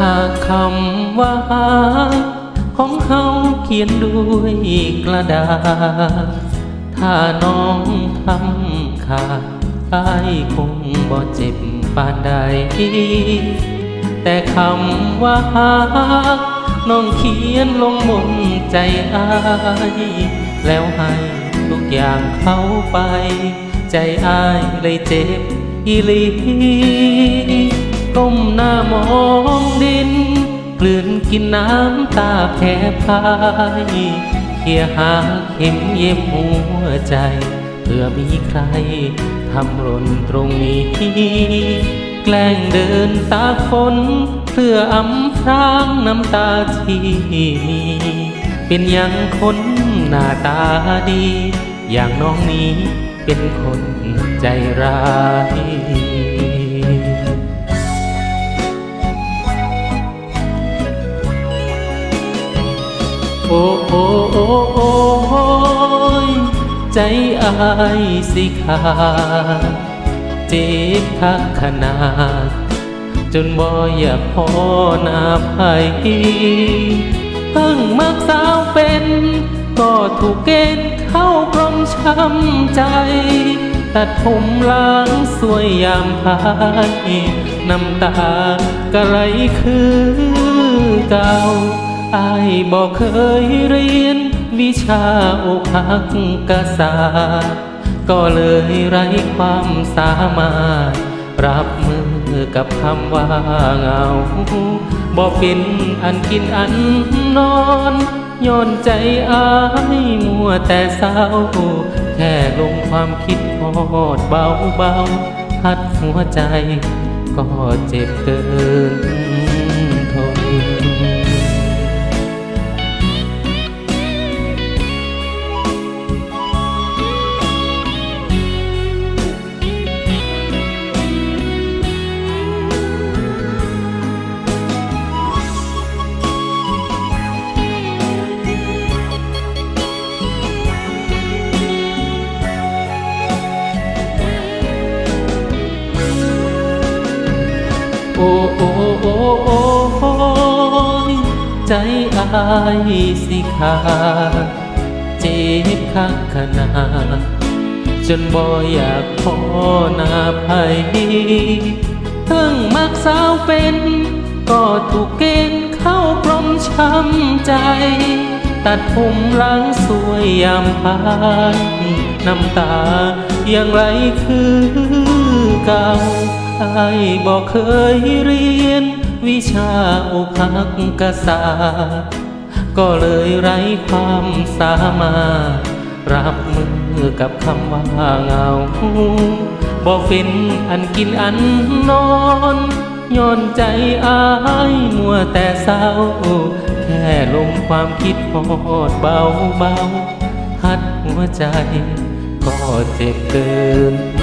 หากคำว่าของเขาเขียนด้วยกระดาษ ถ้าน้องทำขาดอายคงบ่เจ็บปานใด แต่คำว่าน้องเขียนลงบนใจอายแล้วให้ทุกอย่างเขาไป ใจอายเลยเจ็บอีหลี ก้มหน้ามองดินกลืนกินน้ำตาแพ้พายเคี่ยหาเข็มเย็บหัวใจ เพื่อมีใครทำหล่นตรงนี้ แกล้งเดินตาฝนเพื่ออำพรางน้ำตาที่มี เป็นอย่างคนหน้าตาดี อย่างน้องนี้เป็นคนใจร้าย โอ้โอ้โอ้โอ้ยใจอายสิขาดเจ็บทักขนาด จนบ่อยากพอนาภัยเพิ่งมักสาวเป็น ก็ถูกเกณฑ์เข้ากรมช้ำใจ ตัดผมล้างสวยยามพายน้ำตากระไหลคือเก่า อายบอกเคยเรียน วิชาอกหักกษาสตร์ก็เลยไร้ความสามารถ รับมือกับคำว่าเงาบอกเป็นอันกินอันนอนย้อนใจอายมัวแต่เศร้า แค่ลงความคิดพอดเบาเบาๆพัดหัวใจก็เจ็บเกิน โอ้โอ้โอ้โอ้ใจอายสิขาดเจ็บคักขนาดจนบ่อยากพอนาภัยเพิ่งมักสาวเป็น ก็ถูกเกณฑ์เข้ากรมช้ำใจ ตัดผมล้างสวยยามพายน้ำตายังไหลคือเก่าอายบอกเคยเรียน วิชาอกหักกษาสตร์ก็เลยไร้ความสามารถ รับมือกับคำว่าเงาบอกเป็นอันกินอันนอน ย้อนใจอายมัวแต่เศร้า แค่ลงความคิดพอดเบาเบาๆพัดหัวใจ ก็เจ็บเกิน